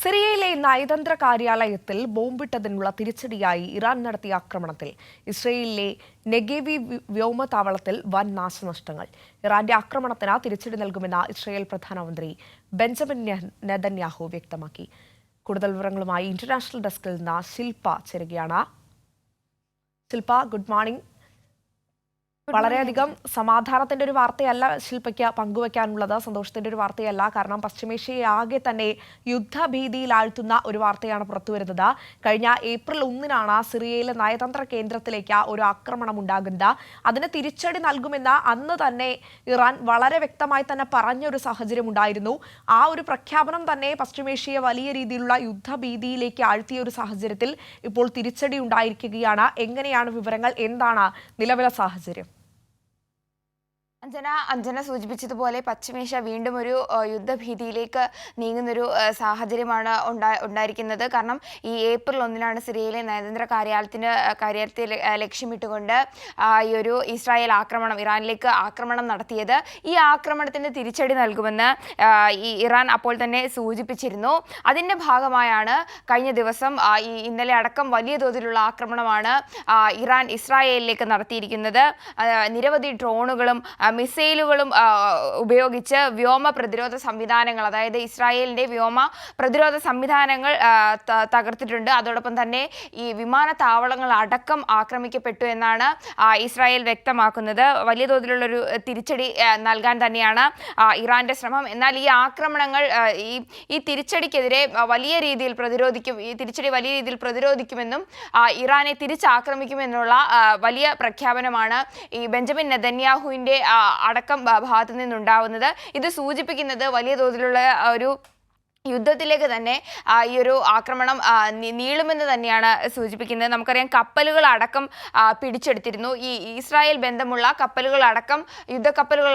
സിറിയയിലെ നയതന്ത്ര കാര്യാലയത്തിൽ ബോംബിട്ടതിനുള്ള തിരിച്ചടിയായി ഇറാൻ നടത്തിയ ആക്രമണത്തിൽ. ഇസ്രയേലിലെ നെഗേവി വ്യോമതാവളത്തിൽ വൻ നാശനഷ്ടങ്ങൾ. ഇറാന്റെ ആക്രമണത്തിന് തിരിച്ചടി നൽകുമെന്ന് ഇസ്രയേൽ പ്രധാനമന്ത്രി ബെഞ്ചമിൻ നെതന്യാഹു വ്യക്തമാക്കി. കൂടുതൽ വിവരങ്ങളുമായി ഇന്റർനാഷണൽ ഡെസ്കിൽ നിന്ന് ശില്പ ചേരുകയാണ്. Shilpa good morning. വളരെയധികം സമാധാനത്തിന്റെ ഒരു വാർത്തയല്ല ശില്പയ്ക്ക് പങ്കുവെക്കാനുള്ളത് സന്തോഷത്തിന്റെ ഒരു വാർത്തയല്ല. കാരണം പശ്ചിമേഷ്യയെ ആകെ തന്നെ യുദ്ധഭീതിയിൽ ആഴ്ത്തുന്ന ഒരു വാർത്തയാണ് പുറത്തുവരുന്നത്. കഴിഞ്ഞ ഏപ്രിൽ ഒന്നിനാണ് സിറിയയിലെ നയതന്ത്ര കേന്ദ്രത്തിലേക്ക് ഒരു ആക്രമണം ഉണ്ടാകുന്നത് അതിന് തിരിച്ചടി നൽകുമെന്ന് അന്ന് തന്നെ ഇറാൻ വളരെ വ്യക്തമായി തന്നെ പറഞ്ഞ ഒരു സാഹചര്യം ഉണ്ടായിരുന്നു ആ ഒരു പ്രഖ്യാപനം തന്നെ പശ്ചിമേഷ്യയെ വലിയ രീതിയിലുള്ള യുദ്ധഭീതിയിലേക്ക് ആഴ്ത്തിയ ഒരു സാഹചര്യത്തിൽ ഇപ്പോൾ തിരിച്ചടി ഉണ്ടായിരിക്കുകയാണ്. എങ്ങനെയാണ് വിവരങ്ങൾ? എന്താണ് നിലവിലെ സാഹചര്യം? അഞ്ജന അഞ്ജന സൂചിപ്പിച്ചതുപോലെ പശ്ചിമേഷ്യ വീണ്ടും ഒരു യുദ്ധഭീതിയിലേക്ക് നീങ്ങുന്നൊരു സാഹചര്യമാണ് ഉണ്ടാ ഉണ്ടായിരിക്കുന്നത്. കാരണം ഈ ഏപ്രിൽ ഒന്നിനാണ് സിറിയയിലെ നയതന്ത്ര കാര്യാലയത്തിന് കാര്യാലയത്തെ ലക്ഷ്യമിട്ടുകൊണ്ട് ഈ ഒരു ഇസ്രായേൽ ആക്രമണം ഇറാനിലേക്ക് ആക്രമണം നടത്തിയത്. ഈ ആക്രമണത്തിന് തിരിച്ചടി നൽകുമെന്ന് ഈ ഇറാൻ അപ്പോൾ തന്നെ സൂചിപ്പിച്ചിരുന്നു. അതിന്റെ ഭാഗമായാണ് കഴിഞ്ഞ ദിവസം ഈ ഇന്നലെ അടക്കം വലിയ തോതിലുള്ള ആക്രമണമാണ് ഇറാൻ ഇസ്രായേലിലേക്ക് നടത്തിയിരിക്കുന്നത്. നിരവധി ഡ്രോണുകളും മിസൈലുകളും ഉപയോഗിച്ച് വ്യോമ പ്രതിരോധ സംവിധാനങ്ങൾ അതായത് ഇസ്രായേലിന്റെ വ്യോമ പ്രതിരോധ സംവിധാനങ്ങൾ തകർത്തിട്ടുണ്ട്. അതോടൊപ്പം തന്നെ ഈ വിമാനത്താവളങ്ങൾ അടക്കം ആക്രമിക്കപ്പെട്ടു എന്നാണ് ഇസ്രായേൽ വ്യക്തമാക്കുന്നത്. വലിയ തോതിലുള്ളൊരു തിരിച്ചടി നൽകാൻ തന്നെയാണ് ഇറാന്റെ ശ്രമം. എന്നാൽ ഈ ആക്രമണങ്ങൾ ഈ ഈ തിരിച്ചടിക്കെതിരെ വലിയ രീതിയിൽ പ്രതിരോധിക്കും ഈ തിരിച്ചടി വലിയ രീതിയിൽ പ്രതിരോധിക്കുമെന്നും ഇറാനെ തിരിച്ചാക്രമിക്കുമെന്നുള്ള വലിയ പ്രഖ്യാപനമാണ് ഈ ബെഞ്ചമിൻ നെതന്യാഹുവിന്റെ അടക്കം ഭാഗത്തു നിന്നുണ്ടാവുന്നത് ഇത് സൂചിപ്പിക്കുന്നത് വലിയ തോതിലുള്ള ഒരു യുദ്ധത്തിലേക്ക് തന്നെ ഈ ഒരു ആക്രമണം നീളുമെന്ന് തന്നെയാണ് സൂചിപ്പിക്കുന്നത്. നമുക്കറിയാം കപ്പലുകൾ അടക്കം പിടിച്ചെടുത്തിരുന്നു. ഈ ഇസ്രായേൽ ബന്ധമുള്ള കപ്പലുകൾ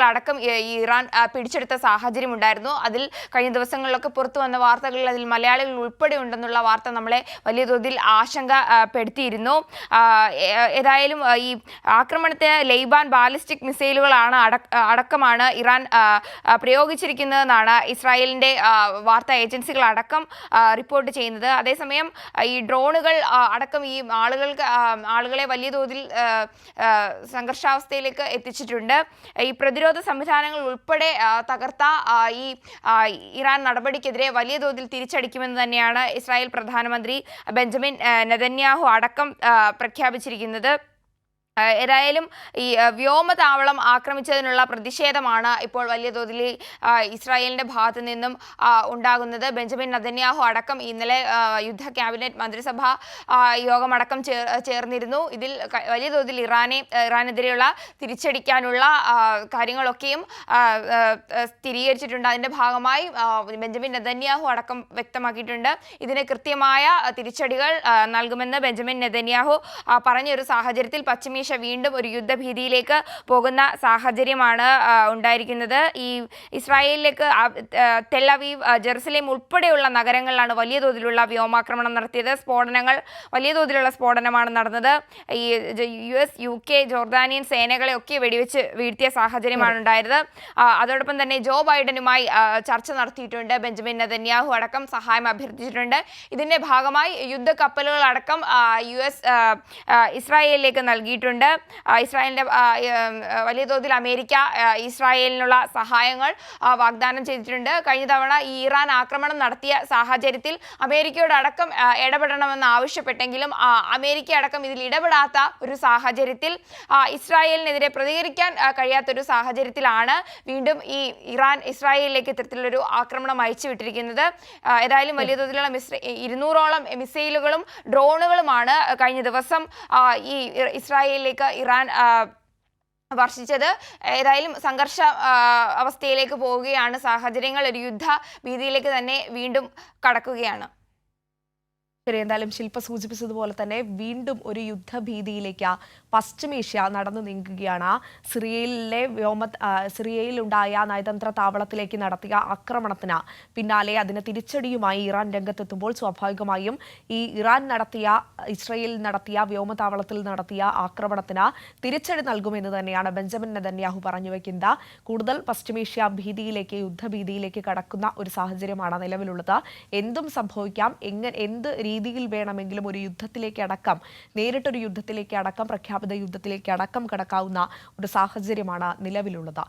അടക്കം ഈ ഇറാൻ പിടിച്ചെടുത്ത സാഹചര്യം ഉണ്ടായിരുന്നു അതിൽ കഴിഞ്ഞ ദിവസങ്ങളിലൊക്കെ പുറത്തു വന്ന വാർത്തകളിൽ അതിൽ മലയാളികൾ ഉൾപ്പെടെ ഉണ്ടെന്നുള്ള വാർത്ത നമ്മളെ വലിയ തോതിൽ ആശങ്ക ആ, പെടുത്തിയിരുന്നു. ആ, ഏതായാലും ഈ ആക്രമണത്തെ ലൈബാൻ ബാലിസ്റ്റിക് മിസൈലുകളാണ് അടക്കമാണ് ഇറാൻ പ്രയോഗിച്ചിരിക്കുന്നതെന്നാണ് ഇസ്രായേലിന്റെ വാർത്താ ഏജൻസികൾ അടക്കം റിപ്പോർട്ട് ചെയ്യുന്നത്. അതേസമയം ഈ ഡ്രോണുകൾ അടക്കം ഈ ആളുകൾക്ക് ആളുകളെ വലിയ തോതിൽ സംഘർഷാവസ്ഥയിലേക്ക് എത്തിച്ചിട്ടുണ്ട്. ഈ പ്രതിരോധ സംവിധാനങ്ങൾ ഉൾപ്പെടെ തകർത്ത ഈ ഇറാൻ നടപടിക്കെതിരെ വലിയ തോതിൽ തിരിച്ചടിക്കുമെന്ന് തന്നെയാണ് ഇസ്രായേൽ പ്രധാനമന്ത്രി ബെഞ്ചമിൻ നെതന്യാഹു അടക്കം പ്രഖ്യാപിച്ചിരിക്കുന്നത്. ഏതായാലും ഈ വ്യോമ വ്യോമതാവളം ആക്രമിച്ചതിനുള്ള പ്രതിഷേധമാണ് ഇപ്പോൾ വലിയ തോതിൽ ഇസ്രായേലിന്റെ ഭാഗത്തു നിന്നും ഉണ്ടാകുന്നത്. ബെഞ്ചമിൻ നദന്യാഹു അടക്കം ഇന്നലെ യുദ്ധ ക്യാബിനറ്റ് മന്ത്രിസഭ യോഗമടക്കം ചേർ ചേർന്നിരുന്നു. ഇതിൽ വലിയ തോതിൽ ഇറാനെ ഇറാനെതിരെയുള്ള തിരിച്ചടിക്കാനുള്ള കാര്യങ്ങളൊക്കെയും സ്ഥിരീകരിച്ചിട്ടുണ്ട്. അതിന്റെ ഭാഗമായി ബെഞ്ചമിൻ നെതന്യാഹു അടക്കം വ്യക്തമാക്കിയിട്ടുണ്ട്. ഇതിന് കൃത്യമായ തിരിച്ചടികൾ നൽകുമെന്ന് ബെഞ്ചമിൻ നെതന്യാഹു പറഞ്ഞൊരു സാഹചര്യത്തിൽ പശ്ചിമേഷ്യ വീണ്ടും ഒരു യുദ്ധഭീതിയിലേക്ക് പോകുന്ന സാഹചര്യമാണ് ഉണ്ടായിരിക്കുന്നത്. ഈ ഇസ്രായേലിലേക്ക് തെല്ലവീവ് ജെറുസലേം ഉൾപ്പെടെയുള്ള നഗരങ്ങളിലാണ് വലിയ തോതിലുള്ള വ്യോമാക്രമണം നടത്തിയത്. സ്ഫോടനങ്ങൾ വലിയ തോതിലുള്ള സ്ഫോടനമാണ് നടന്നത്. ഈ U S U K Jordanian സേനകളെ ഒക്കെ വെടിവെച്ച് വീഴ്ത്തിയ സാഹചര്യമാണ് ഉണ്ടായത്. അതോടൊപ്പം തന്നെ ജോ ബൈഡനുമായി ചർച്ച നടത്തിയിട്ടുണ്ട്. ബെഞ്ചമിൻ നെതന്യാഹു അടക്കം സഹായം അഭ്യർത്ഥിച്ചിട്ടുണ്ട്. ഇതിന്റെ ഭാഗമായി യുദ്ധ കപ്പലുകൾ അടക്കം യു എസ് ഇസ്രായേലിലേക്ക് നൽകിയിട്ടുണ്ട്. ആ, ഇസ്രായേലിന്റെ വലിയ തോതിൽ അമേരിക്ക ഇസ്രായേലിനുള്ള സഹായങ്ങൾ വാഗ്ദാനം ചെയ്തിട്ടുണ്ട്. കഴിഞ്ഞ തവണ ഈ ഇറാൻ ആക്രമണം നടത്തിയ സാഹചര്യത്തിൽ അമേരിക്കയോട് അടക്കം ഇടപെടണമെന്ന് ആവശ്യപ്പെട്ടെങ്കിലും അമേരിക്ക അടക്കം ഇതിൽ ഇടപെടാത്ത ഒരു സാഹചര്യത്തിൽ ഇസ്രായേലിനെതിരെ പ്രതികരിക്കാൻ കഴിയാത്തൊരു സാഹചര്യത്തിലാണ് വീണ്ടും ഈ ഇറാൻ ഇസ്രായേലിലേക്ക് ഇത്തരത്തിലൊരു ആക്രമണം അയച്ചു വിട്ടിരിക്കുന്നത്. ഏതായാലും വലിയ തോതിലുള്ള മിസ് ഇരുന്നൂറോളം മിസൈലുകളും ഡ്രോണുകളുമാണ് കഴിഞ്ഞ ദിവസം ഈ ഇ- ഇസ്രായേലിലേക്ക് ഇറാൻ വർഷിച്ചത്. ഏതായാലും സംഘർഷ അവസ്ഥയിലേക്ക് പോവുകയാണ് സാഹചര്യങ്ങൾ. ഒരു യുദ്ധ ഭീതിയിലേക്ക് തന്നെ വീണ്ടും കടക്കുകയാണ്. ശരി എന്തായാലും ശില്പ സൂചിപ്പിച്ചതുപോലെ തന്നെ വീണ്ടും ഒരു യുദ്ധഭീതിയിലേക്ക് പശ്ചിമേഷ്യ നടന്നു നീങ്ങുകയാണ്. സിറിയയിലെ വ്യോമ സിറിയയിലുണ്ടായ നയതന്ത്ര താവളത്തിലേക്ക് നടത്തിയ ആക്രമണത്തിന് പിന്നാലെ അതിന് തിരിച്ചടിയുമായി ഇറാൻ രംഗത്തെത്തുമ്പോൾ സ്വാഭാവികമായും ഈ ഇറാൻ നടത്തിയ ഇസ്രയേൽ നടത്തിയ വ്യോമതാവളത്തിൽ നടത്തിയ ആക്രമണത്തിന് തിരിച്ചടി നൽകുമെന്ന് തന്നെയാണ് ബെഞ്ചമിൻ നെതന്യാഹു പറഞ്ഞു വയ്ക്കുന്നത് കൂടുതൽ പശ്ചിമേഷ്യ ഭീതിയിലേക്ക് യുദ്ധഭീതിയിലേക്ക് കടക്കുന്ന ഒരു സാഹചര്യമാണ് നിലവിലുള്ളത്. എന്തും സംഭവിക്കാം. എങ്ങനെ എന്ത് രീതിയിൽ വേണമെങ്കിലും ഒരു യുദ്ധത്തിലേക്ക് അടക്കം നേരിട്ടൊരു യുദ്ധത്തിലേക്ക് അടക്കം പ്രഖ്യാപിത യുദ്ധത്തിലേക്ക് അടക്കം കടക്കാവുന്ന ഒരു സാഹചര്യമാണ് നിലവിലുള്ളത്.